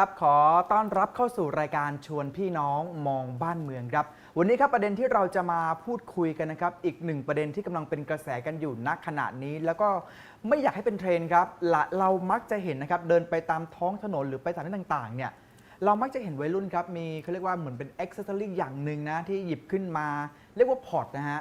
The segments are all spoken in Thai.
ครับ ขอต้อนรับเข้าสู่รายการชวนพี่น้องมองบ้านเมืองครับ วันนี้ครับประเด็นที่เราจะมาพูดคุยกันนะครับ อีกหนึ่งประเด็นที่กำลังเป็นกระแสกันอยู่ณขณะนี้ แล้วก็ไม่อยากให้เป็นเทรนด์ครับเรามักจะเห็นนะครับเดินไปตามท้องถนนหรือไปสถานที่ต่างๆเนี่ยเรามักจะเห็นวัยรุ่นครับมีเขาเรียกว่าเหมือนเป็นอ็อกซ์เซอรี่อย่างหนึ่งนะที่หยิบขึ้นมา เรียกว่าพอร์ตนะฮะ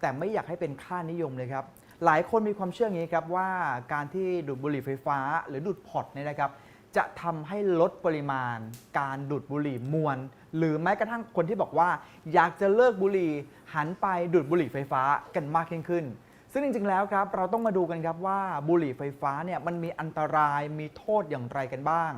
แต่ไม่อยากให้เป็นค่านิยมเลยครับหลายคนมีความเชื่ออย่างนี้ครับว่าการที่ดูดบุหรี่ไฟฟ้า หรือดูดพอร์ตเนี่ยนะครับ จะทำให้ลดปริมาณ การดูดบุหรี่มวล หรือแม้กระทั่งคนที่บอกว่า อยากจะเลิกบุหรี่หันไปดูดบุหรี่ไฟฟ้ากันมากยิ่งขึ้น ซึ่งจริง ๆ แล้วครับ เราต้องมาดูกันครับว่าบุหรี่ไฟฟ้าเนี่ยมันมีอันตรายมีโทษอย่างไรกันบ้าง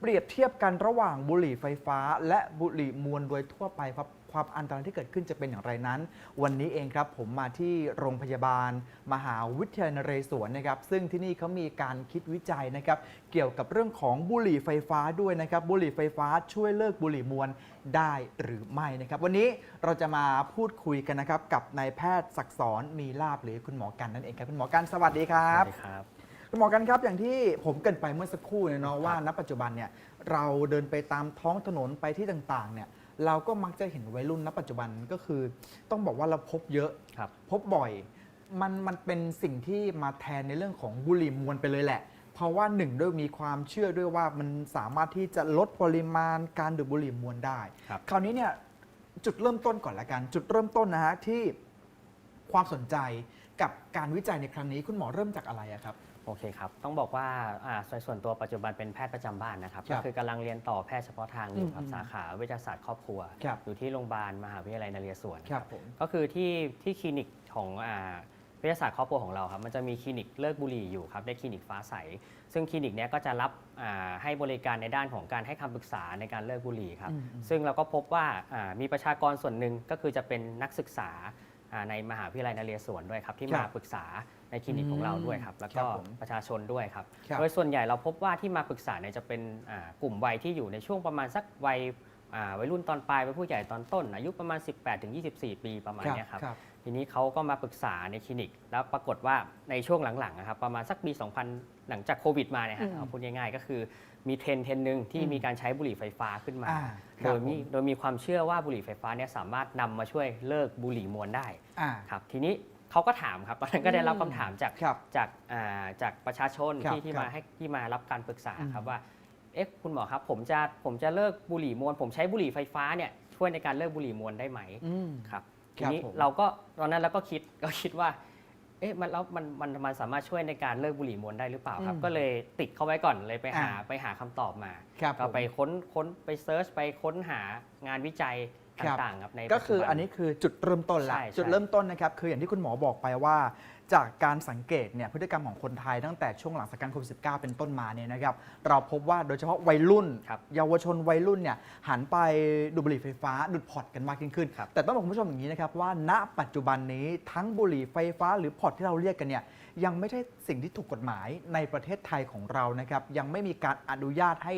เปรียบเทียบกันระหว่างบุหรี่ไฟฟ้า และบุหรี่มวลโดยทั่วไปครับความอันตรายที่เกิดขึ้นจะเป็นอย่างไรนั้น วันนี้เองครับผมมาที่โรงพยาบาล มหาวิทยาลัยนเรศวรนะครับ ซึ่งที่นี่เขามีการคิดวิจัยนะครับ เกี่ยวกับเรื่องของบุหรี่ไฟฟ้าด้วยนะครับ บุหรี่ไฟฟ้าช่วยเลิกบุหรี่มวลได้หรือไม่นะครับ วันนี้เราจะมาพูดคุยกันนะครับกับนายแพทย์ศักสอนมีลาบหรือคุณหมอกันนั่นเองครับคุณหมอกันสวัสดีครับ สวัสดีครับ คุณหมอกันครับอย่างที่ผมเกรินไปเมื่อสักครู่เนี่ยเนาะว่าณปัจจุบันเนี่ยเราเดินไปตามท้องถนนไปที่ต่างๆเนี่ยเราก็มักจะเห็นวัยรุ่นณปัจจุบันก็คือ ต้องบอกว่าเราพบเยอะครับพบบ่อย มันมันเป็นสิ่งที่มาแทนในเรื่องของบุหรี่มวลไปเลยแหละ เพราะว่าหนึ่งด้วยมีความเชื่อด้วยว่ามันสามารถที่จะลดปริมาณการดูดบุหรี่มวลได้ ครับ คราวนี้เนี่ยจุดเริ่มต้นก่อนละกัน จุดเริ่มต้นนะฮะที่ ความสนใจกับการวิจัยในครั้งนี้คุณหมอเริ่มจากอะไรอะครับ โอเคครับ ต้องบอกว่าอ่าส่วนส่วนตัวปัจจุบันเป็นแพทย์ประจำบ้านนะครับ ครัก็บคือกำลังเรียนต่อแพทย์เฉพาะทางอยู่ครับอืมสาขาวิทยาศาสตร์ครอบครัว ครับ อยู่ที่โรงพยาบาลมหาวิทยาลัยนเรศวร ครับผม ก็คือที่ที่คลินิกของอ่าวิทยาศาสตร์ครอบครัวของเราครับมันจะมีคลินิกเลิกบุหรี่อยู่ครับในคลินิกฟ้าใส ซึ่งคลินิกเนี้ยก็จะรับอ่าให้บริการในด้านของการให้คำปรึกษาในการเลิกบุหรี่ครับอืมอืมซึ่งเราก็พบว่าอ่ามีประชากรส่วนหนึ่งก็คือจะเป็นนักศึกษาอ่า ในมหาวิทยาลัยนเรศวรด้วยครับที่ครัมาบปรึกษาในคลินิกของเราด้วยครับ แล้วครัก็บผมประชาชนด้วยครับครับ โดยส่วนใหญ่เราพบว่าที่มาปรึกษาเนี่ยจะเป็นอ่ากลุ่มวัยที่อยู่ในช่วงประมาณสักวัยอ่าวัยรุ่นตอนปลายเป็นผู้ใหญ่ตอนต้น อายุประมาณ 18-24 ปีประมาณเนี้ยครับครับ ทีนี้เขาก็มาปรึกษาในคลินิก แล้วปรากฏว่าในช่วงหลังๆนะครับประมาณสักปี 2000 หลังจากโควิดมาเนี่ยฮะอืมเอาพูดง่ายๆ ก็คือมีเทรนด์เทรนด์หนึ่งที่อืมมีการใช้บุหรี่ไฟฟ้าขึ้นมา อ่าคโดรับยมีผม โดยมีความเชื่อว่าบุหรี่ไฟฟ้าเนี่ยสามารถนำมาช่วยเลิกบุหรี่มวลได้อ่า ครับทีนี้เขาก็ถามครับตอนนั้นก็ได้รับคำถามจาก ครับ จากอ่าจากประชาชนครับที่ที่ครับมาให้ที่มารับการปรึกษาอืมครับว่าเอ๊ะคุณหมอครับผมจะผมจะเลิกบุหรี่มวล ผมใช้บุหรี่ไฟฟ้าเนี่ยช่วยในการเลิกบุหรี่มวลได้ไหมอืมครับ คทีรับนี้ผม เราก็ตอนนั้นเราก็คิดก็คิดว่า เอ๊ะมันแล้วมันมันมันสามารถช่วยในการเลิกบุหรี่มวลได้หรือเปล่าครับ อืมก็เลยติดเข้าไว้ก่อนเลยไปหาอ่า ไปหาคำตอบมา ครับก็ไปผมค้นค้นไปเซิร์ชไปค้นหางานวิจัยครับ ต่างๆครับในก็คือปัจจุบั อันนี้คือจุดเริ่มต้นละใช่ใช่จุดเริ่มต้นนะครับคืออย่างที่คุณหมอบอกไปว่า จากการสังเกตเนี่ยพฤติกรรมของคนไทยตั้งแต่ช่วงหลังสถานการณ์โควิด -19 เป็นต้นมาเนี่ยนะครับเราพบว่าโดยเฉพาะวัยรุ่นครับเยาวชนวัยรุ่นเนี่ยหันไปดูดบุหรี่ไฟฟ้าดูดพอร์ตกันมากยิ่งขึ้นครับแต่ต้องบอกคุณผู้ชมอย่างนี้นะครับว่าณปัจจุบันนี้ทั้งบุหรี่ไฟฟ้าหรือพอร์ตที่เราเรียกกันเนี่ยยังไม่ใช่สิ่งที่ถูกกฎหมายในประเทศไทยของเรานะครับยังไม่มีการอนุญาตให้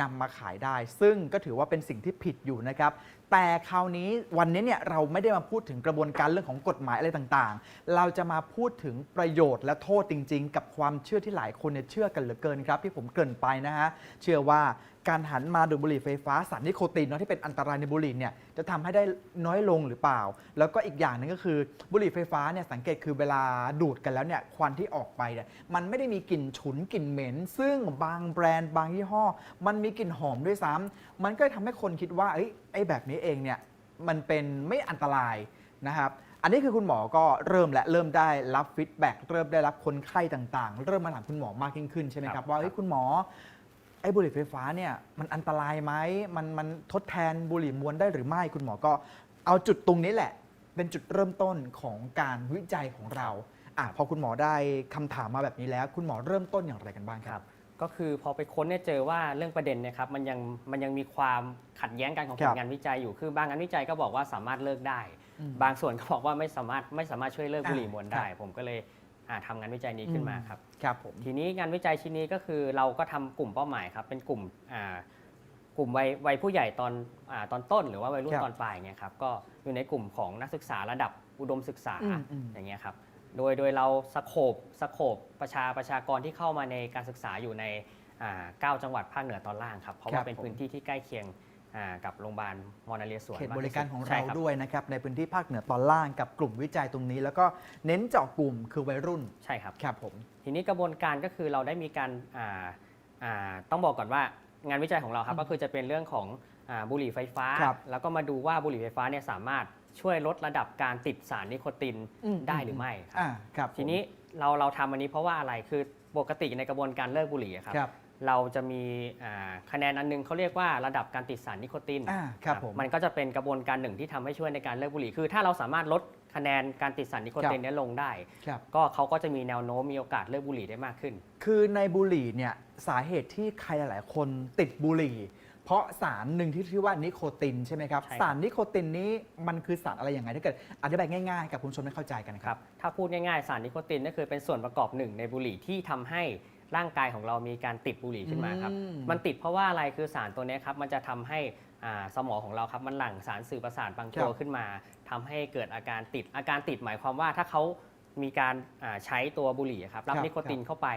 นำมาขายได้ ซึ่งก็ถือว่าเป็นสิ่งที่ผิดอยู่นะครับ แต่คราวนี้วันนี้เนี่ยเราไม่ได้มาพูดถึงกระบวนการเรื่องของกฎหมายอะไรต่างๆ เราจะมาพูดถึงประโยชน์และโทษจริง ๆ กับความเชื่อที่หลายคนเนี่ยเชื่อกันเหลือเกินครับ ที่ผมเกริ่นไปนะฮะเชื่อว่า การหันมาดูดบุหรี่ไฟฟ้าสารนิโคตินเนาะที่เป็นอันตรายในบุหรี่เนี่ยจะทำให้ได้น้อยลงหรือเปล่า แล้วก็อีกอย่างหนึงก็คือบุหรี่ไฟฟ้าเนี่ยสังเกตคือเวลาดูดกันแล้วเนี่ยควันที่ออกไปเนี่ยมันไม่ได้มีกลิ่นฉุนกลิ่นเหม็น ซึ่งบางแบรนด์บางยี่ห้อ มันมีกลิ่นหอมด้วยซ้ำมันก็ทำให้คนคิดว่าเอ้ยไอ้แบบนี้เองเนี่ยมันเป็นไม่อันตรายนะครับ อันนี้คือคุณหมอก็เริ่มและเริ่มได้รับฟีดแบ็กเริ่มได้รับคนไข้ต่างๆ เริ่มมาถามคุณหมอมากยิ่งขึ้นใช่ไหมคครัรับบว่าเฮ้ยคุณหมอ ไอ้บุหรี่ไฟฟ้าเนี่ยมันอันตรายไหมมันมันทดแทนบุหรี่มวนได้หรือไม่คุณหมอก็เอาจุดตรงนี้แหละ เป็นจุดเริ่มต้นของการวิจัยของเราอะพอคุณหมอได้คำถามมาแบบนี้แล้ว คุณหมอเริ่มต้นอย่างไรกันบ้างคครัรับบก็คือพอไปค้นเนี่ยเจอว่าเรื่องประเด็นเนะครับมันยังมันยังมีความขัดแย้งกันของครัผบลงานวิจัยอยู่คือบางงานวิจัยก็บอกว่าสามารถเลิกได้ อืมบางส่วนก็บอกว่าไม่สามารถไม่สามารถช่วยเลิกอ่าบุหรี่มวนได้ครับผมก็เลยอ่า ทำงานวิจัยนี้ขึ้นมาครับ ครับผม ทีนี้งานวิจัยชิ้นนี้ก็คือเราก็ทำกลุ่มเป้าหมายครับ เป็นกลุ่มอ่ากลุ่มวัยวัยผู้ใหญ่ตอนอาตอนต้น หรือว่าวัยรุ่คนรับตอนปลายเนี่ยครับก็อยู่ในกลุ่มของนักศึกษาระดับอุดมศึกษาอืมอืมอย่างเงี้ยครับโดยโดยเราสโคบสโคบประชาประชากรที่เข้ามาในการศึกษาอยู่ในอ่าเก้าจังหวัดภาคเหนือตอนล่างครับ เพราะครัว่าบเป็นผมพื้นที่ที่ใกล้เคียง อ่ากับโรงพยาบาลมอนาเรียสวนเขตมากบที่ริการของใช่เราคบด้วยนะครับ ในพื้นที่ภาคเหนือตอนล่างกับกลุ่มวิจัยตรงนี้ แล้วก็เน้นเจาะกลุ่มคือวัยรุ่นใช่ครับ ครับผม ทีนี้กระบวนการก็คือเราได้มีการอ่าอ่าต้องบอกก่อนว่างานวิจัยของเราครับก็คือจะเป็นเรื่องของอาบุหรี่ไฟฟ้า ครับแล้วก็มาดูว่าบุหรี่ไฟฟ้าเนี่ยสามารถช่วยลดระดับการติดสารนิโคตินอืม ได้หรือไม่ครับ อ่าครับผมทีนี้เราเราทำอันนี้เพราะว่าอะไรคือปกติในกระบวนการเลิกบุหรี่อะครับ ครับ เราจะมีอ่าคะแนนอันนึงเขาเรียกว่าระดับการติดสารนิโคตินอ่าครับผมมันก็จะเป็นกระบวนการหนึ่งที่ทำให้ช่วยในการเลิกบุหรี่คือ ถ้าเราสามารถลดคะแนนการติดสารนิโคตินเนี้ลงได้ครับก็เขาก็จะมีแนวโน้มมีโอกาสเลิกบุหรี่ได้มากขึ้น คือในบุหรี่เนี่ยสาเหตุที่ใครหลาย ๆ คนติดบุหรี่ เพราะสารหนึ่งที่ชื่อว่านิโคตินใช่ไหมครับใช่ครับสารนิโคตินนี้มันคือสารอะไรยังไงถ้าเกิดอธิบายง่ายๆ กับคุณผู้ชมได้เข้าใจกันคครัรับบถ้าพูดง่ายๆ สารนิโคตินก็คือเป็นส่วนประกอบหนึ่งในบุหรี่ที่ทำให้ ร่างกายของเรามีการติดบุหรี่ขึ้นมาครับ อืม มันติดเพราะว่าอะไรคือสารตัวเนี้ยครับมันจะทำให้อ่าสมองของเราครับมันหลั่งสารสื่อประสาทบางตัวครับขึ้นมาทำให้เกิดอาการติดอาการติดหมายความว่าถ้าเขามีการอ่าใช้ตัวบุหรี่ครับรับครับนิโคตินเข้าไป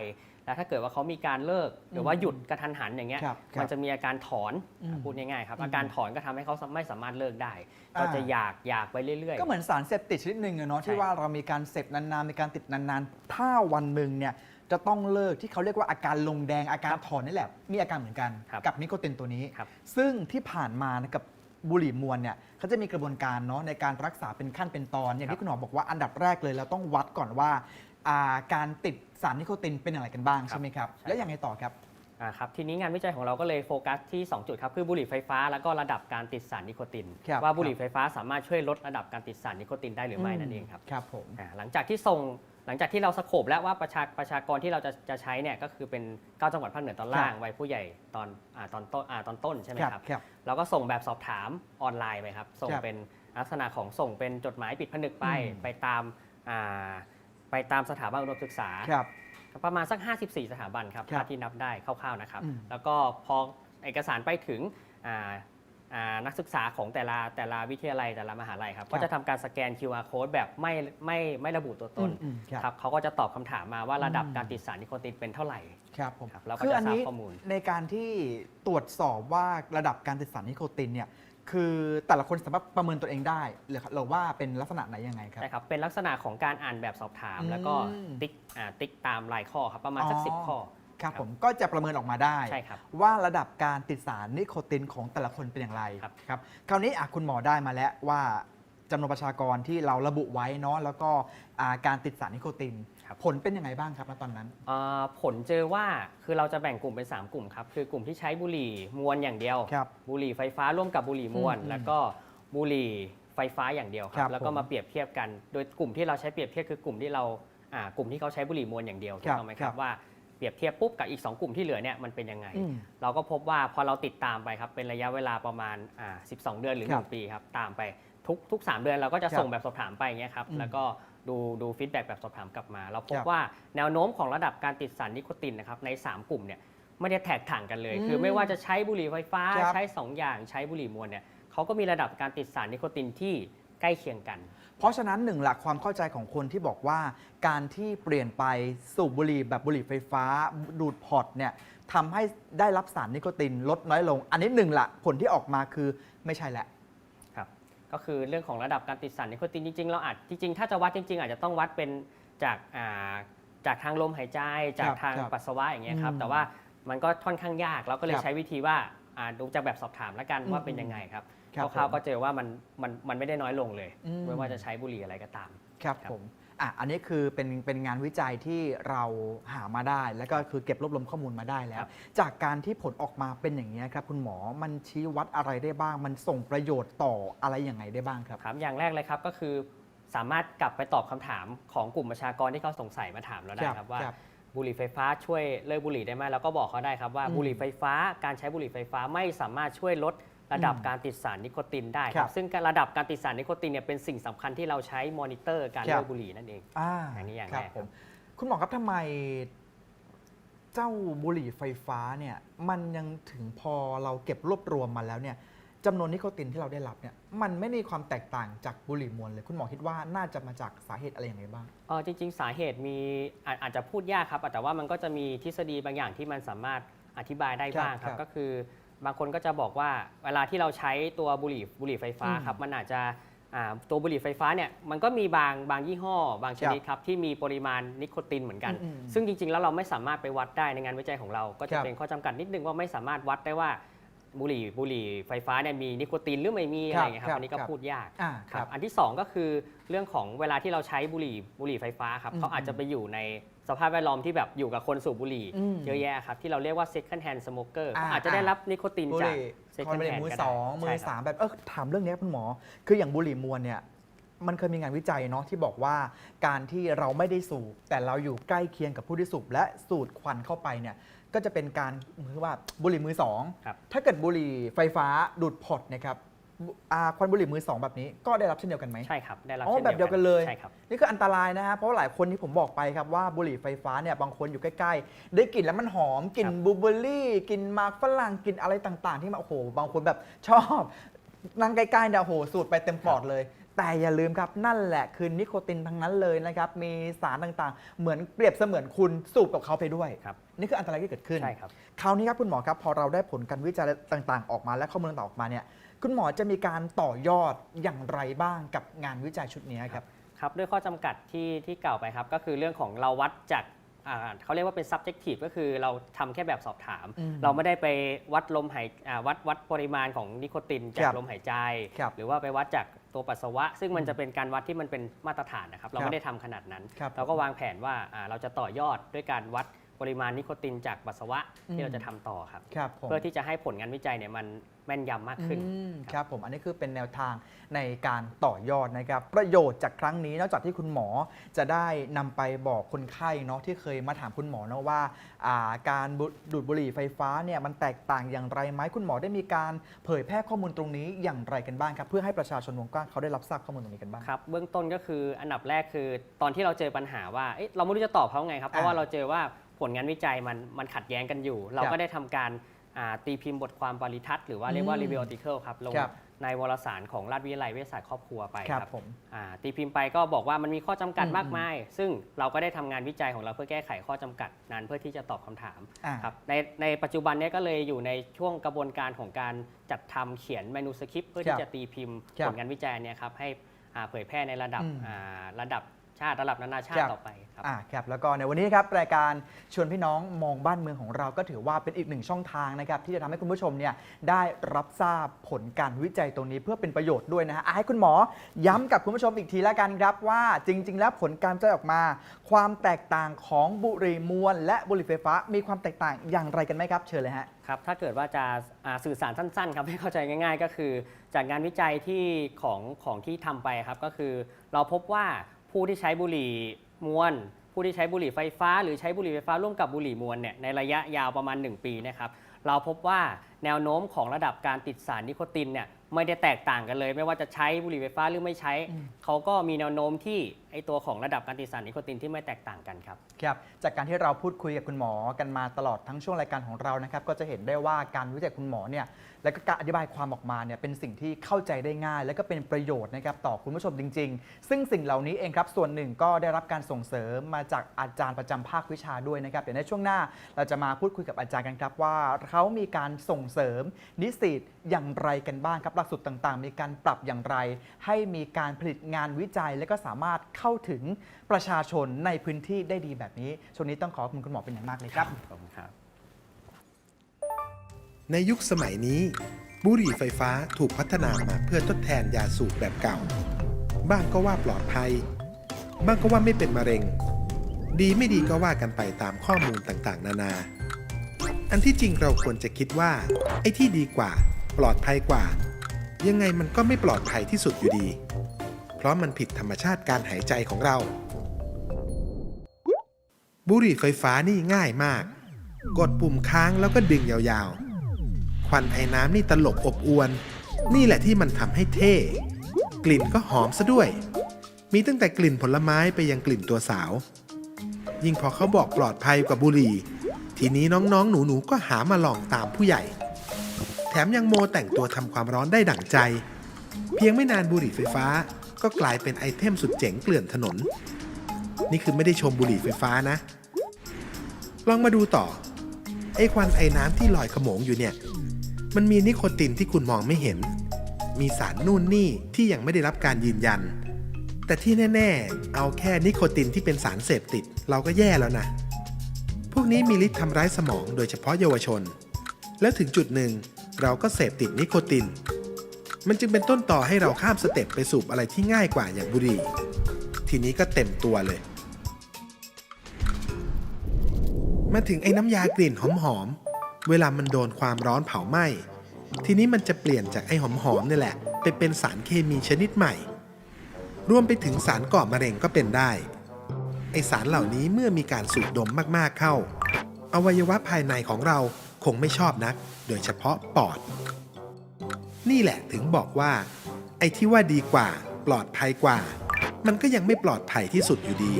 แล้วถ้าเกิดว่าเขามีการเลิกหรือว่าหยุดกระทันหันอย่างเงี้ยครับครับมันจะมีอาการถอนอืมพูดง่ายๆครับอืมอาการถอนก็ทำให้เขาไม่สามารถเลิกได้อ่าก็จะอยากอยากไปเรื่อยๆก็เหมือนสารเสพติดชนิดหนึ่งอะเนาะใช่ ที่ว่าเรามีการเสพนานๆ มีการติดนานๆ ถ้าวันหนึ่งเนี่ย จะต้องเลิกที่เขาเรียกว่าอาการลงแดงอาการถอนนี่แหละมีอาการเหมือนกันครับกับนิโคตินตัวนี้ ครับซึ่งที่ผ่านมานะกับบุหรี่มวลเนี่ยเขาจะมีกระบวนการเนาะในการรักษาเป็นขั้นเป็นตอน อย่างที่คุณหมอบอกว่าอันดับแรกเลยเราต้องวัดก่อนว่าอ่าการติดสารนิโคตินเป็นอะไรกันบ้างใช่ไหมครับใช่ แล้วยังไงต่อครับ อ่าครับทีนี้งานวิจัยของเราก็เลยโฟกัสที่ 2 จุดครับ คือบุหรี่ไฟฟ้าแล้วก็ระดับการติดสารนิโคติน ครับว่าบุหรี่ไฟฟ้าสามารถช่วยลดระดับการติดสารนิโคตินได้หรือไม่อืม นั่นเองครับครับผม อ่าหลังจากที่ส่ง หลังจากที่เราสโคบแล้วว่าประชาประชากรที่เราจะจะใช้เนี่ยก็คือเป็น 9 จังหวัดภาคเหนือตอนล่างวัยผู้ใหญ่ตอนอาตอนต้นอาตอนต้นใช่ไหมครับครับ เราก็ส่งแบบสอบถามออนไลน์ไปครับ ส่งครับเป็นลักษณะของส่งเป็นจดหมายปิดผนึกไป อืม ไปตามอ่าไปตามสถาบันอุดมศึกษา ครับ ประมาณสัก 54 สถาบันครับครับถ้าที่นับได้คร่าวๆนะครับ อืมแล้วก็พอเอกสารไปถึงอ่าอ่า นักศึกษาของแต่ละแต่ละวิทยาลัยแต่ละมหาลัยครับ ก็จะทำการสแกน QR code แบบไม่ไม่ไม่ระบุตัวตนอืมอืมครับ ครับเขาก็จะตอบคำถามมาว่าระดับอืมการติดสารนิโคตินเป็นเท่าไหร่ ครับผมครับเราก็คือจะอันทราบนี้ข้อมูล ในการที่ตรวจสอบว่าระดับการติดสารนิโคตินเนี่ยคือแต่ละคนสามารถประเมินตัวเองได้หรือหรือว่าเป็นลักษณะไหนยังไงครับ ใช่ครับ เป็นลักษณะของการอ่านแบบสอบถาม อืมแล้วก็ติ๊กอ่าติ๊กตามรายข้อครับ ประมาณสักอ๋อ สิบข้อ ครับผมก็จะประเมินออกมาได้ใช่ครับว่าระดับการติดสารนิโคตินของแต่ละคนเป็นอย่างไรครับ ครับคราวนี้อะคุณหมอได้มาแล้วว่าจำนวนประชากรที่เราระบุไว้เนาะแล้วก็อ่าการติดสารนิโคติน ครับ ผลเป็นยังไงบ้างครับณตอนนั้นอ่าผลเจอว่าคือเราจะแบ่งกลุ่มเป็น 3 กลุ่มครับ คือกลุ่มที่ใช้บุหรี่มวลอย่างเดียว ครับบุหรี่ไฟฟ้าร่วมกับบุหรี่มวลอืมแล้วก็บุหรี่ไฟฟ้าอย่างเดียวคครัรับบแล้วก็ผมมาเปรียบเทียบกัน โดยกลุ่มที่เราใช้เปรียบเทียบคือกลุ่มที่เราอ่ากลุ่มที่เขาใช้บุหรี่มวลอย่างเดียวถูครักบต้องไหมคครัรับบว่า เปรียบเทียบปุ๊บกับอีก 2 กลุ่มที่เหลือเนี่ยมันเป็นยังไงอืมเราก็พบว่าพอเราติดตามไปครับเป็นระยะเวลาประมาณอ่า12 เดือนหรือครับ1ปีครับตามไปทุกทุก 3 เดือนเราก็จะครับส่งแบบสอบถามไปอย่างเงี้ยครับอืมแล้วก็ดูดูฟีดแบ็กแบบสอบถามกลับมา เราพบครับว่าแนวโน้มของระดับการติดสารนิโคตินนะครับใน 3 กลุ่มเนี่ยไม่ได้แตกต่างกันเลยอืมคือไม่ว่าจะใช้บุหรี่ไฟฟ้าครับใช้ 2 อย่างใช้บุหรี่มวลเนี่ยเขาก็มีระดับการติดสารนิโคตินที่ใกล้เคียงกัน เพราะฉะนั้นหนึ่งหลักความเข้าใจของคนที่บอกว่า การที่เปลี่ยนไปสูบบุหรี่แบบบุหรี่ไฟฟ้า ดูดพอร์ตเนี่ยทำให้ได้รับสารนิโคตินลดน้อยลง อันนี้หนึ่งละผลที่ออกมาคือไม่ใช่แหละ ครับก็คือเรื่องของระดับการติดสารนิโคตินจริงๆ เราอาจจริงๆ ถ้าจะวัดจริง ๆ อาจจะต้องวัดเป็นจากอ่าจากทางลมหายใจจากทางครับปัสสาวะอย่างเงี้ยครับอืมแต่ว่ามันก็ค่อนข้างยากเราก็เลยครับใช้วิธีว่าอ่าดูจากแบบสอบถามแล้วกันอืมว่าเป็นยังไงครับ ครับคร่าวผมๆก็เจอว่ามันมันมันไม่ได้น้อยลงเลย อืม ไม่ว่าจะใช้บุหรี่อะไรก็ตาม ครับครับ ผมอะอันนี้คือเป็นเป็นงานวิจัยที่เราหามาได้ แล้วก็คือเก็บรวบรวมข้อมูลมาได้แล้ควรับจากการที่ผลออกมาเป็นอย่างนี้ยครับ คุณหมอมันชี้วัดอะไรได้บ้าง มันส่งประโยชน์ต่ออะไรยังไงได้บ้างครับ ครับอย่างแรกเลยครับก็คือสามารถกลับไปตอบคำถามของกลุ่มประชากรที่เขาสงสัยมาถามเราได้ครับครับว่าครับบุหรี่ไฟฟ้าช่วยเลิกบุหรี่ได้ไหมเราก็บอกเขาได้ครับว่าอืม บุหรี่ไฟฟ้าการใช้บุหรี่ไฟฟ้าไม่สามารถช่วยลด ระดับอืมการติดสารนิโคตินได้คครัรับบซึ่งการระดับการติดสารนิโคตินเนี่ยเป็นสิ่งสำคัญที่เราใช้มอนิเตอร์การครับ เลิกบุหรี่นั่นเอง อ่าอย่างนี้อย่างครับแรกผมคุณหมอครับทำไม เจ้าบุหรี่ไฟฟ้าเนี่ย มันยังถึงพอเราเก็บรวบรวมมาแล้วเนี่ยจำนวนนิโคตินที่เราได้รับเนี่ย มันไม่มีความแตกต่างจากบุหรี่มวลเลย คุณหมอคิดว่าน่าจะมาจากสาเหตุอะไรอย่างไรบ้าง เออจริง ๆ สาเหตุมีอาจอาจจะพูดยากครับ แต่ว่ามันก็จะมีทฤษฎีบางอย่างที่มันสามารถอธิบายได้ครับบ้างครัครับบ ก็คือ บางคนก็จะบอกว่าเวลาที่เราใช้ตัวบุหรี่บุหรี่ไฟฟ้าอืมครับมันอาจจะอ่าตัวบุหรี่ไฟฟ้าเนี่ยมันก็มีบางบางยี่ห้อ บางชนิดครับที่มีปริมาณนิโคตินเหมือนกันอืมอืมซึ่งจริงๆ แล้วเราไม่สามารถไปวัดได้ในงานวิจัยของเรา ก็คจะรับเป็นข้อจำกัดนิดนึงว่าไม่สามารถวัดได้ว่าบุหรี่บุหรี่ไฟฟ้าเนี่ยมีนิโคตินหรือไม่มีอะไรอย่างเงี้ยคครัรับบอันนี้ก็ครับพูดยากอ่าคครัรับบอันที่ 2 ก็คือเรื่องของเวลาที่เราใช้บุหรี่บุหรี่ไฟฟ้าครับอืมเขาอาจจะไปอยู่ใน สภาพแวดล้อมที่แบบอยู่กับคนสูบบุหรี่อืมเยอะแยะครับ ที่เราเรียกว่า second hand smoker อ่าเขาอาจจะได้รับนิโคตินบุจากหรี่ second คอนบุหรี่ hand มือก็สได้องมือใช่ครับ สามแบบเออถามเรื่องนี้ครับคุณหมอ คืออย่างบุหรี่มวลเนี่ยมันเคยมีงานวิจัยเนาะที่บอกว่าการที่เราไม่ได้สูบแต่เราอยู่ใกล้เคียงกับผู้ที่สูบและสูดควันเข้าไปเนี่ยก็จะเป็นการคือว่าบุหรี่มือสองครับ ถ้าเกิดบุหรี่ไฟฟ้าดูดพอร์ตนะครับบุอ่า ควันบุหรี่มือสองแบบนี้ก็ได้รับเช่นเดียวกันไหมใช่ครับได้รับอ๋อช่นแบบเดียวกันเลยใช่ครับนี่คืออันตรายนะฮะเพราะว่าหลายคนที่ผมบอกไปครับว่าบุหรี่ไฟฟ้าเนี่ยบางคนอยู่ใกล้ๆ ได้กลิ่นแล้วมันหอมกลิ่นครับบลูเบอร์รี่กลิ่นหมากฝรั่งกลิ่นอะไรต่างๆ ที่มาโอ้โหบางคนแบบชอบนั่งใกล้ๆเนี่ยโอ้โหสูดไปเต็มปอดเลยแต่อย่าลืมครับนั่นแหละคือนิโคตินทั้งนั้นเลยนะครับมีสารต่างๆ เหมือนเปรียบเสมือนคุณสูบกับเขาไปด้วยครับนี่คืออันตรายที่เกิดขึ้นใช่ครับคราวนี้ครับคุณหมอครับพอเราได้ผลการวิจัยต่างๆ ออกมาและข้อมูลต่างๆออกมาเนี่ย คุณหมอจะมีการต่อยอดอย่างไรบ้างกับงานวิจัยชุดนี้ครับ ครับด้วยข้อจำกัดที่ที่กล่าวไปครับ ก็คือเรื่องของเราวัดจากอ่าเขาเรียกว่าเป็น subjective ก็คือเราทำแค่แบบสอบถาม อืมเราไม่ได้ไปวัดลมหายอ่าวัดวัดปริมาณของนิโคตินจาครักบลมหายใจ ครับหรือว่าไปวัดจากตัวปัสสาวะ ซึ่งมันจะเป็นการวัดที่มันเป็นมาตรฐานนะครับ เราครับไม่ได้ทำขนาดนั้น ครับเราก็วางแผนว่าอ่าเราจะต่อยอดด้วยการวัดปริมาณนิโคตินจากปัสสาวะอืม ที่เราจะทำต่อครับ ครับผม เพื่อที่จะให้ผลงานวิจัยเนี่ยมัน แม่นยำมากขึ้น อืมครับผมอันนี้คือเป็นแนวทางในการต่อยอดนะครับ ประโยชน์จากครั้งนี้นอกจากที่คุณหมอจะได้นำไปบอกคนไข้เนาะที่เคยมาถามคุณหมอเนาะว่าอ่าการบุดูดบุหรี่ไฟฟ้าเนี่ยมันแตกต่างอย่างไรไหมคุณหมอได้มีการเผยแพร่ข้อมูลตรงนี้อย่างไรกันบ้างครับเพื่อให้ประชาชนวงกว้างเขาได้รับทราบข้อมูลตรงนี้กันบ้าง ครับเบื้องต้นก็คืออันดับแรกคือตอนที่เราเจอปัญหาว่าเอ๊ะเราไม่รู้จะตอบเขาไงครับ เพราะว่าอ่าเราเจอว่าผลงานวิจัยมันมันขัดแย้งกันอยู่ เราครัก็บได้ทำการอ่า ตีพิมพ์บทความปริทัศน์หรือว่าเรียกว่าอืม review article ครับลงครับในวารสารของราชวิทยาลัยวิทยาศาสตร์ครอบครัวไปครับครับผมอ่าตีพิมพ์ไปก็บอกว่ามันมีข้อจำกัดอืมมากมาย ซึ่งเราก็ได้ทำงานวิจัยของเราเพื่อแก้ไขข้อจำกัดนั้นเพื่อที่จะตอบคำถามอ่า ครับในในปัจจุบันเนี้ก็เลยอยู่ในช่วงกระบวนการของการจัดทำเขียนเมนูสคริปต์เพื่อครัที่บจะตีพิมพ์ครับผลงานวิจัยเนี่ยครับให้อ่าเผยแพร่ในระดับอืม อ่าระดับ ชาติระดับนานาชาคติรับต่อไปครับอ่าครับแล้วก็ในวันนี้ครับรายการชวนพี่น้องมองบ้านเมืองของเราก็ถือว่าเป็นอีกหนึ่งช่องทางนะครับที่จะทำให้คุณผู้ชมเนี่ยได้รับทราบผลการวิจัยตรงนี้เพื่อเป็นประโยชน์ด้วยนะฮะอะให้คุณหมอย้ำกับคุณผู้ชมอีกทีละกันครับว่าจริง ๆ แล้วผลการวิจัยออกมา ความแตกต่างของบุหรี่มวล และบุหรี่ไฟฟ้ามีความแตกต่างอย่างไรกันไหมครับ เชิญเลยฮะครับถ้าเกิดว่าจะอ่าสื่อสารสั้น ๆ ครับให้เข้าใจง่าย ๆ ก็คือ จากงานวิจัยที่ของของที่ทำไปครับก็คือเราพบว่า ผู้ที่ใช้บุหรี่มวลผู้ที่ใช้บุหรี่ไฟฟ้า หรือใช้บุหรี่ไฟฟ้าร่วมกับบุหรี่มวลเนี่ยในระยะยาวประมาณ 1 ปีเนะครับเราพบว่าแนวโน้มของระดับการติดสารนิโคตินเนี่ยไม่ได้แตกต่างกันเลย ไม่ว่าจะใช้บุหรี่ไฟฟ้าหรือไม่ใช้อืมเขาก็มีแนวโน้มที่ไอตัวของระดับการติดสารนิโคตินที่ไม่แตกต่างกันครับ ครับ จากการที่เราพูดคุยกับคุณหมอกันมาตลอดทั้งช่วงรายการของเรานะครับ ก็จะเห็นได้ว่าการวิจัยคุณหมอเนี่ย และก็การอธิบายความออกมาเนี่ยเป็นสิ่งที่เข้าใจได้ง่าย และก็เป็นประโยชน์นะครับต่อคุณผู้ชมจริง ๆ ซึ่งสิ่งเหล่านี้เองครับ ส่วนหนึ่งก็ได้รับการส่งเสริมมาจากอาจารย์ประจำภาควิชาด้วยนะครับ เดี๋ยวในช่วงหน้าเราจะมาพูดคุยกับอาจารย์กันครับว่าเขามีการส่งเสริมนิสิตอย่างไรกันบ้างครับ หลักสูตรต่างๆ มีการปรับอย่างไร ให้มีการผลิตงานวิจัย และก็สามารถเข้าถึงประชาชนในพื้นที่ได้ดีแบบนี้ช่วงนี้ต้องขอบคุณคุณหมอเป็นอย่างมากเลยครับ ขอบคุณครับ ในยุคสมัยนี้ บุหรี่ไฟฟ้าถูกพัฒนามาเพื่อทดแทนยาสูบแบบเก่า บ้างก็ว่าปลอดภัย บ้างก็ว่าไม่เป็นมะเร็ง ดีไม่ดีก็ว่ากันไปตามข้อมูลต่างๆ นานา อันที่จริงเราควรจะคิดว่า ไอ้ที่ดีกว่า ปลอดภัยกว่า ยังไงมันก็ไม่ปลอดภัยที่สุดอยู่ดี เพราะมันผิดธรรมชาติการหายใจของเรา บุหรี่ไฟฟ้านี่ง่ายมาก กดปุ่มค้างแล้วก็ดึงยาวๆ ควันไอ้น้ำนี่ตลบอบอวน นี่แหละที่มันทำให้เท่ กลิ่นก็หอมซะด้วย มีตั้งแต่กลิ่นผลไม้ไปยังกลิ่นตัวสาว ยิ่งพอเขาบอกปลอดภัยกว่าบุหรี่ ทีนี้น้องๆ หนูๆ ก็หามาลองตามผู้ใหญ่ แถมยังโมแต่งตัวทำความร้อนได้ดั่งใจ เพียงไม่นานบุหรี่ไฟฟ้า ก็กลายเป็นไอเทมสุดเจ๋งเกลื่อนถนน นี่คือไม่ได้ชมบุหรี่ไฟฟ้านะ ลองมาดูต่อ ไอควันไอน้ำที่ลอยขโมงอยู่เนี่ย มันมีนิโคตินที่คุณมองไม่เห็น มีสารนู่นนี่ที่ยังไม่ได้รับการยืนยัน แต่ที่แน่ ๆ เอาแค่นิโคตินที่เป็นสารเสพติด เราก็แย่แล้วนะ พวกนี้มีฤทธิ์ทำร้ายสมองโดยเฉพาะเยาวชน แล้วถึงจุดหนึ่งเราก็เสพติดนิโคติน มันจึงเป็นต้นต่อให้เราข้ามสเต็ปไปสูบอะไรที่ง่ายกว่าอย่างบุหรี่ ทีนี้ก็เต็มตัวเลย มาถึงไอ้น้ำยากลิ่นหอมๆ เวลามันโดนความร้อนเผาไหม้ ทีนี้มันจะเปลี่ยนจากไอ้หอมๆนี่แหละ ไปเป็นสารเคมีชนิดใหม่ รวมไปถึงสารก่อมะเร็งก็เป็นได้ ไอสารเหล่านี้เมื่อมีการสูดดมมากๆเข้า อวัยวะภายในของเราคงไม่ชอบนัก โดยเฉพาะปอด นี่แหละถึงบอกว่า ไอ้ที่ว่าดีกว่า ปลอดภัยกว่า มันก็ยังไม่ปลอดภัยที่สุดอยู่ดี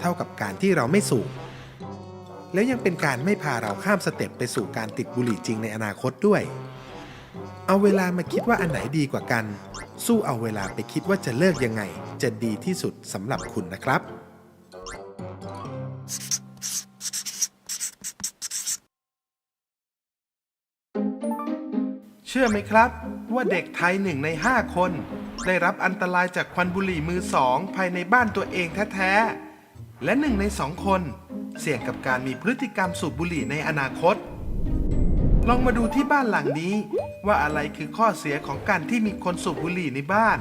เท่ากับการที่เราไม่สูบแล้วยังเป็นการไม่พาเราข้ามสเต็ปไปสู่การติดบุหรี่จริงในอนาคตด้วย เอาเวลามาคิดว่าอันไหนดีกว่ากัน สู้เอาเวลาไปคิดว่าจะเลิกยังไง จะดีที่สุดสำหรับคุณนะครับ ชื่อไหมครับ ว่าเด็กไทยหนึ่งใน 5 คน ได้รับอันตรายจากควันบุหรี่มือสอง ภายในบ้านตัวเองแท้ๆ และหนึ่งในสองคน เสี่ยงกับการมีพฤติกรรมสูบบุหรี่ในอนาคต ลองมาดูที่บ้านหลังนี้ ว่าอะไรคือข้อเสียของการที่มีคนสูบบุหรี่ในบ้าน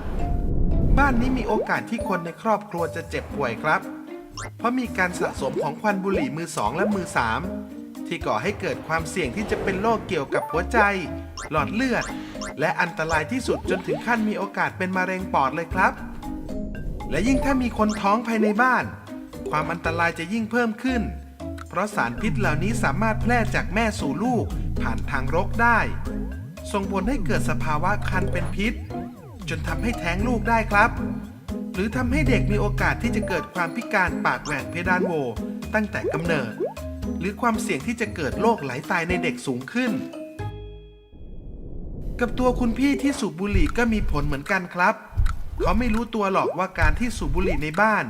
บ้านนี้มีโอกาสที่คนในครอบครัวจะเจ็บป่วยครับ เพราะมีการสะสมของควันบุหรี่มือสองและมือสาม ที่ก่อให้เกิดความเสี่ยงที่จะเป็นโรคเกี่ยวกับหัวใจ หลอดเลือด และอันตรายที่สุดจนถึงขั้นมีโอกาสเป็นมะเร็งปอดเลยครับ และยิ่งถ้ามีคนท้องภายในบ้าน ความอันตรายจะยิ่งเพิ่มขึ้น เพราะสารพิษเหล่านี้สามารถแพร่จากแม่สู่ลูกผ่านทางรกได้ ส่งผลให้เกิดสภาวะคันเป็นพิษ จนทำให้แท้งลูกได้ครับ หรือทำให้เด็กมีโอกาสที่จะเกิดความพิการปากแหว่งเพดานโวตั้งแต่กำเนิด หรือความเสี่ยงที่จะเกิดโรคไหลตายในเด็กสูงขึ้น กับตัวคุณพี่ที่สูบบุหรี่ก็มีผลเหมือนกันครับ เขาไม่รู้ตัวหรอกว่าการที่สูบบุหรี่ในบ้าน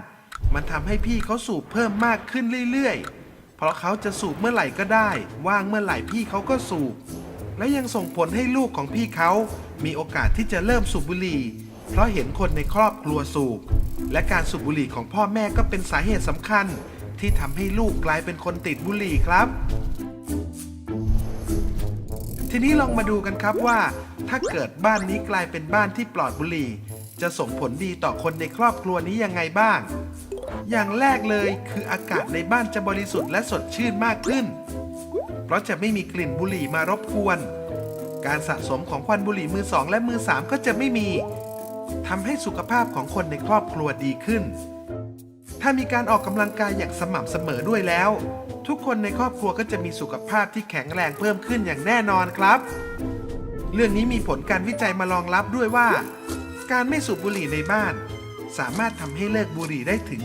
มันทำให้พี่เขาสูบเพิ่มมากขึ้นเรื่อยๆ เพราะเขาจะสูบเมื่อไหร่ก็ได้ ว่างเมื่อไหร่พี่เขาก็สูบ และยังส่งผลให้ลูกของพี่เขา มีโอกาสที่จะเริ่มสูบบุหรี่ เพราะเห็นคนในครอบครัวสูบ และการสูบบุหรี่ของพ่อแม่ก็เป็นสาเหตุสำคัญ ที่ทำให้ลูกกลายเป็นคนติดบุหรี่ครับ ทีนี้ลองมาดูกันครับว่า ถ้าเกิดบ้านนี้กลายเป็นบ้านที่ปลอดบุหรี่ จะส่งผลดีต่อคนในครอบครัวนี้ยังไงบ้าง อย่างแรกเลยคืออากาศในบ้านจะบริสุทธิ์และสดชื่นมากขึ้น เพราะจะไม่มีกลิ่นบุหรี่มารบกวน การสะสมของควันบุหรี่มือสองและมือสามก็จะไม่มีทำให้สุขภาพของคนในครอบครัวดีขึ้น ถ้ามีการออกกำลังกายอย่างสม่ำเสมอด้วยแล้ว ทุกคนในครอบครัวก็จะมีสุขภาพที่แข็งแรงเพิ่มขึ้นอย่างแน่นอนครับ เรื่องนี้มีผลการวิจัยมารองรับด้วยว่า การไม่สูบบุหรี่ในบ้าน สามารถทำให้เลิกบุหรี่ได้ถึง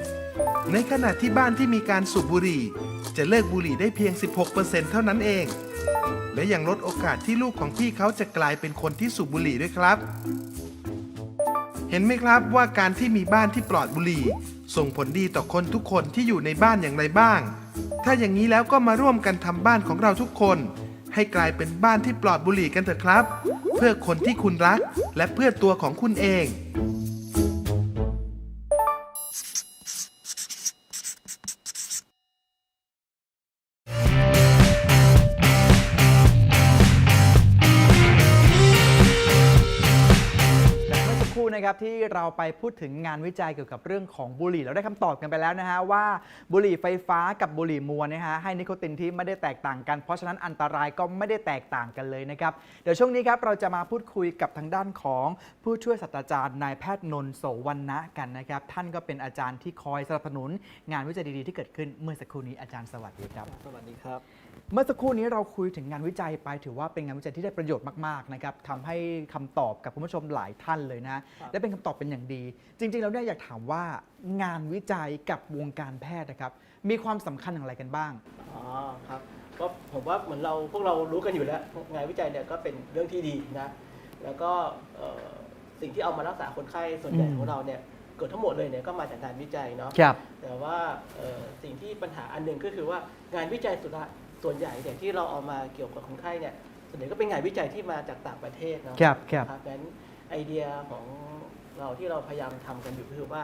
28%ในขณะที่บ้านที่มีการสูบบุหรี่ จะเลิกบุหรี่ได้เพียง 16%เท่านั้นเอง และยังลดโอกาสที่ลูกของพี่เขาจะกลายเป็นคนที่สูบบุหรี่ด้วยครับ เห็นไหมครับว่าการที่มีบ้านที่ปลอดบุหรี่ ส่งผลดีต่อคนทุกคนที่อยู่ในบ้านอย่างไรบ้าง ถ้าอย่างนี้แล้วก็มาร่วมกันทำบ้านของเราทุกคน ให้กลายเป็นบ้านที่ปลอดบุหรี่กันเถอะครับ เพื่อคนที่คุณรักและเพื่อตัวของคุณเอง ครู่นะครับนะครับที่เราไปพูดถึงงานวิจัยเกี่ยวกับเรื่องของบุหรี่เราได้คำตอบกันไปแล้วนะฮะว่าบุหรี่ไฟฟ้ากับบุหรี่มวลนะฮะให้นิโคตินที่ไม่ได้แตกต่างกัน เพราะฉะนั้นอันตรายก็ไม่ได้แตกต่างกันเลยนะครับเดี๋ยวช่วงนี้ครับเราจะมาพูดคุยกับทางด้านของผู้ช่วยศาสตราจารย์นายแพทย์นนท์โสวรรณะกันนะครับท่านก็เป็นอาจารย์ที่คอยสนับสนุน งานวิจัยดีๆที่เกิดขึ้นเมื่อสักครู่นี้อาจารย์สวัสดีครับ สวัสดีครับ เมื่อสักครู่นี้เราคุยถึงงานวิจัยไปถือว่าเป็นงานวิจัยที่ได้ประโยชน์มากๆนะครับทำให้คำตอบกับคุณผู้ชมหลายท่านเลยนะครับและเป็นคำตอบเป็นอย่างดี จริง ๆ แล้วเนี่ยอยากถามว่างานวิจัยกับวงการแพทย์นะครับ มีความสำคัญอย่างไรกันบ้างอ๋อครับก็ผมว่าเหมือนเราพวกเรารู้กันอยู่แล้ว งานวิจัยเนี่ยก็เป็นเรื่องที่ดีนะแล้วก็เอ่อสิ่งที่เอามารักษาคนไข้ส่วนใหญ่อืมของเราเนี่ยเกิดทั้งหมดเลยเนี่ยก็มาจากงานวิจัยเนาะครับแต่ว่าเอ่อสิ่งที่ปัญหาอันหนึ่งก็คือว่างานวิจัยสุดท้ายส่วนใหญ่เนี่ยที่เราเอามาเกี่ยวกับคนไข้เนี่ยส่วนใหญ่ก็เป็นงานวิจัยที่มาจากต่างประเทศเนาะครับครับครับดังนั้นไอเดียของ เราที่เราพยายามทำกันอยู่ก็คือว่า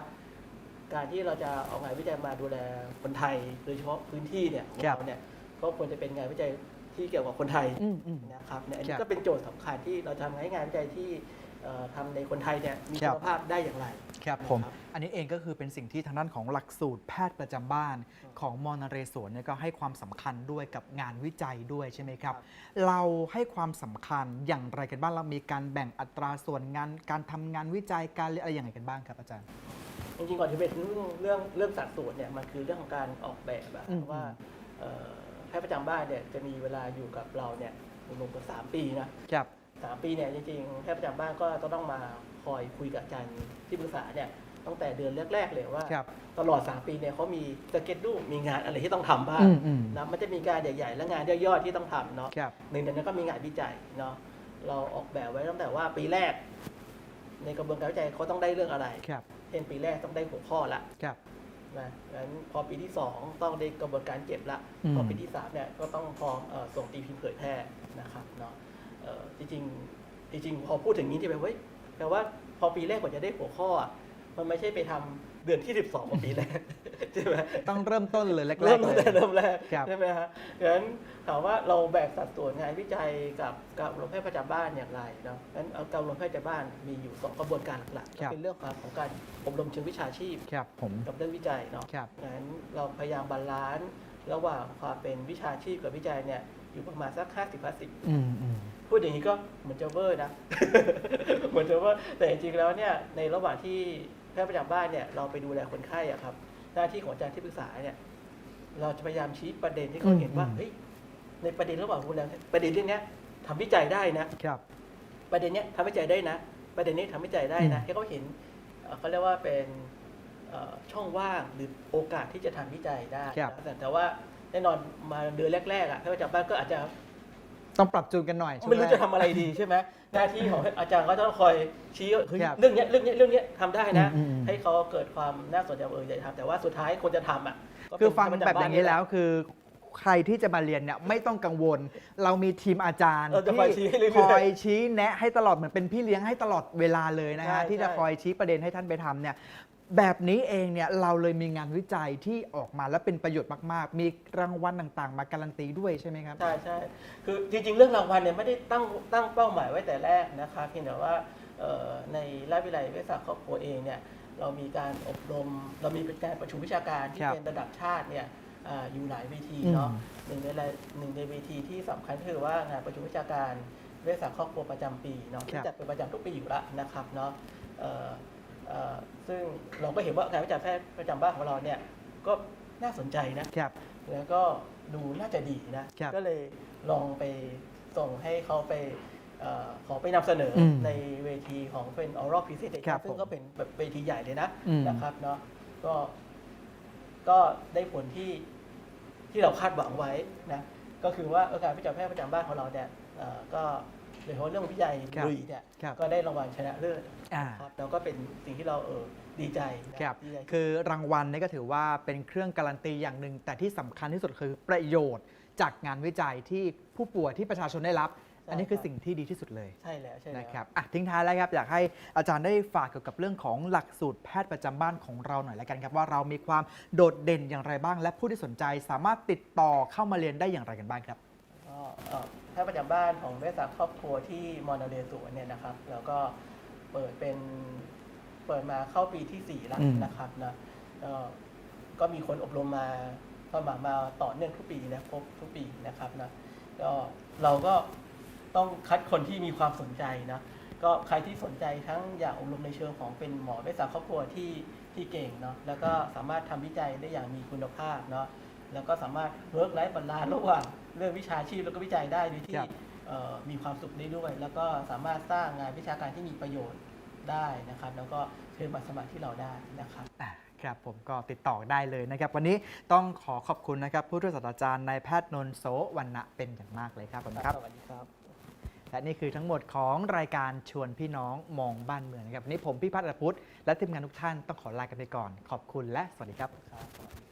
การที่เราจะเอางานวิจัยมาดูแลคนไทย โดยเฉพาะพื้นที่เนี่ยของครับเราเนี่ยก็ควรจะเป็นงานวิจัยที่เกี่ยวกับคนไทยอืมอืมนะครับเนี่ยอันครันี้บก็เป็นโจทย์สำคัญที่เราจะทำให้งานวิจัยที่เอ่อทำในคนไทยเนี่ยมีครัคุบณภาพได้อย่างไร ครับผมนะครับอันนี้เองก็คือเป็นสิ่งที่ทางด้านของหลักสูตรแพทย์ประจำบ้านของมอนเรศวรเนี่ยก็ให้ความสำคัญด้วยกับงานวิจัยด้วยใช่ไหมครับครับ เราให้ความสำคัญอย่างไรกันบ้างเรามีการแบ่งอัตราส่วนงานการทำงานวิจัยการเรียนอะไรอย่างไรกันบ้างครับอาจารย์ จริงๆก่อนที่เป็นเรื่องเรื่องเรื่องสัดส่วนเนี่ยมันคือเรื่องของการออกแบบอะอืม ว่าเอ่อแพทย์ประจำบ้านเนี่ยจะมีเวลาอยู่กับเราเนี่ยรวมๆกันสามปีนะครับ สามปีเนี่ยจริงๆแพทย์ประจำบ้านก็จะต้องมาคอยคุยกับอาจารย์ที่ปรึกษาเนี่ยตั้งแต่เดือนแรกๆเลยว่าครับตลอด 3 ปีเนี่ยเขามีสเก็ตดูมีงานอะไรที่ต้องทำบ้างอืมอืมนะมันจะมีการใหญ่ๆ และงานย่อยๆที่ต้องทำเนาะครับหนึ่งในนั้นก็มีงานวิจัยเนาะเราออกแบบไว้ตั้งแต่ว่าปีแรก ในกระบวนการวิจัยเขาต้องได้เรื่องอะไรครับเช่นปีแรกต้องได้หัวข้อละครับนะงั้นพอปีที่ 2 ต้องได้กระบวนการเก็บละอืมพอปีที่3เนี่ยก็ต้องพร้อมเอ่อส่งตีพิมพ์เผยแพร่นะครับเนาะเอ่อ จริงๆจริงๆพอพูดถึงนี้ที่แบบเฮ้ยแปลว่าพอปีแรกกว่าจะได้หัวข้ออะมันไม่ใช่ไปทำเดือนที่ 12ของปีแรกใช่ไหมต้องเริ่มต้นเลยแรกๆเริ่มเลตั้งแต่ยเริ่มแรกครับใช่ไหมฮะงั้นถามว่าเราแบ่งสัดส่วนงานวิจัยกับกับโรงแพทย์ประจำบ้านอย่างไรเนาะงั้นเอาการโรงแพทย์ประจำบ้านมีอยู่สองกระบวนการหลักๆครัก็บเป็นเรื่องของการอบรมเชิงวิชาชีพครับผมกับเรื่องวิจัยเนาะครับงั้นเราพยายามบาลานซ์ระหว่างความเป็นวิชาชีพกับวิจัยเนี่ย อยู่ประมาณสัก50 50อืมอืมพูดอย่างนี้ก็เหมือนจะเวอร์นะ เหมือนจะเวอร์แต่จริงๆแล้วเนี่ยในระหว่างที่แพทย์ประจำบ้านเนี่ยเราไปดูแลคนไข้อะครับ หน้าที่ของอาจารย์ที่ปรึกษาเนี่ย เราจะพยายามชี้ประเด็นที่เขาเห็นว่าอืมเฮ้ยในประเด็นระหว่างดูแลประเด็นเรื่องเนี้ยทำวิจัยได้นะครับ ประเด็นเนี้ยทำวิจัยได้นะ ประเด็นนี้ทำวิจัยได้นะอืมให้เขาเห็นเอ่อเขาเรียกว่าเป็นเอ่อช่องว่างหรือโอกาสที่จะทำวิจัยได้ครับนะแต่แต่ว่า แน่นอนมาเดือนแรกๆอะถ้าประจำบ้านก็อาจจะต้องปรับจูนกันหน่อยช่วงไม่รู้แรกจะทำอะไรดีใช่ไหมหน้าที่ของอาจารย์ก็ต้องคอยชี้ว่าเฮ้ยครับเรื่องเนี้ยเรื่องเนี้ยเรื่องเนี้ยทำได้นะ อืมอืมอืมให้เขาเกิดความน่าสนใจว่าเอออยากทำแต่ว่าสุดท้ายคนจะทำอะก็เป็นคือฟังประจำแบบอย่างนี้หะแล้วคือ ใครที่จะมาเรียนเนี่ยไม่ต้องกังวล เรามีทีมอาจารย์เราจะคอยชี้ให้เรื่อยๆ คอยชี้แนะให้ตลอดเหมือนเป็นพี่เลี้ยงให้ตลอดเวลาเลยนะฮะใช่ที่จะใช่ คอยชี้ประเด็นให้ท่านไปทำเนี่ย แบบนี้เองเนี่ยเราเลยมีงานวิจัยที่ออกมาและเป็นประโยชน์มากๆ มีรางวัลต่างๆ มาการันตีด้วยใช่ไหมครับ ใช่ใช่คือจริงๆ เรื่องรางวัลเนี่ยไม่ได้ตั้งตั้งเป้าหมายไว้แต่แรกนะคะเพียงแต่ว่าเอ่อในราชวิทยาลัยเวชศาสตร์ครอบครัวเองเนี่ยเรามีการอบรม เรามีเป็นการประชุมวิชาการที่ครับเป็นระดับชาติเนี่ยอ่าอยู่หลายเวทีอืมเนาะหนึ่งในรายหนึ่งในเวทีที่สำคัญคือว่างานประชุมวิชาการเวชศาสตร์ครอบครัวประจำปีเนาะที่จัดเป็นประจำทุกปีอยู่แล้วนะครับเนาะเอ่อเอ่อ ซึ่งเราก็เห็นว่างานวิจัยแพทย์ประจำบ้านของเราเนี่ยก็น่าสนใจนะครับ แล้วก็ดูน่าจะดีนะครับก็เลยลองไปส่งให้เขาไปเออขอไปนำเสนออมในเวทีของเป็น oral presentation ครับซึ่งผมก็เป็นแบบเวทีใหญ่เลยนะอืมนะครับเนาะก็ก็ได้ผลที่ที่เราคาดหวังไว้นะก็คือว่าเออการวิจัยแพทย์ประจำบ้านของเราเนี่ยเอ่อก็ โดยเฉพาะเรื่องวิจัยครับลุยเนี่ยครับ ก็ได้รางวัลชนะเลิศอ่า ครับแล้วก็เป็นสิ่งที่เราเออดีใจนะครับ ดีใจ คือรางวัลนี่ก็ถือว่าเป็นเครื่องการันตีอย่างหนึ่ง แต่ที่สำคัญที่สุดคือประโยชน์จากงานวิจัยที่ผู้ป่วยที่ประชาชนได้รับใช่อันนี้คือครับสิ่งที่ดีที่สุดเลยใช่แล้วใช่แล้ว นะครับอะทิ้งท้ายแล้วครับ อยากให้อาจารย์ได้ฝากเกี่ยวกับเรื่องของหลักสูตรแพทย์ประจำบ้านของเราหน่อยละกันครับ ว่าเรามีความโดดเด่นอย่างไรบ้าง และผู้ที่สนใจสามารถติดต่อเข้ามาเรียนได้อย่างไรกันบ้างครับ ก็เอ่อแพทย์ประจำบ้านของเวชศาสตร์ครอบครัวที่มอนาเลสวนเนี่ยนะครับ แล้วก็เปิดเป็นเปิดมาเข้าปีที่4แล้วอืมนะครับนะก็ก็มีคนอบรมมาสมัครมาต่อเนื่องทุกปีนะครบทุกปีนะครับนะก็เราก็ต้องคัดคนที่มีความสนใจนะก็ใครที่สนใจทั้งอยากอบรมในเชิงของเป็นหมอเวชศาสตร์ครอบครัวที่ที่เก่งเนาะแล้วก็สามารถทำวิจัยได้อย่างมีคุณภาพเนาะแล้วก็สามารถเวิร์กไลฟ์บาลานระหว่าง เรื่องวิชาชีพแล้วก็วิจัยได้โดยที่ครับเอ่อมีความสุขได้ด้วย แล้วก็สามารถสร้างงานวิชาการที่มีประโยชน์ได้นะครับ แล้วก็เชิญมาสมัครที่เราได้นะครับอะครับผมก็ติดต่อได้เลยนะครับ วันนี้ต้องขอขอบคุณนะครับ ผู้ช่วยศาสตราจารย์นายแพทย์นนท์โสวรรณะเป็นอย่างมากเลยครับผมครับ สวัสดีครับ และนี่คือทั้งหมดของรายการชวนพี่น้องมองบ้านเมืองนะครับวันนี้ผมพี่พัฒน์อรพุทธและทีมงานทุกท่านต้องขอลากันไปก่อน ขอบคุณและสวัสดีครับ ครับสวัสดี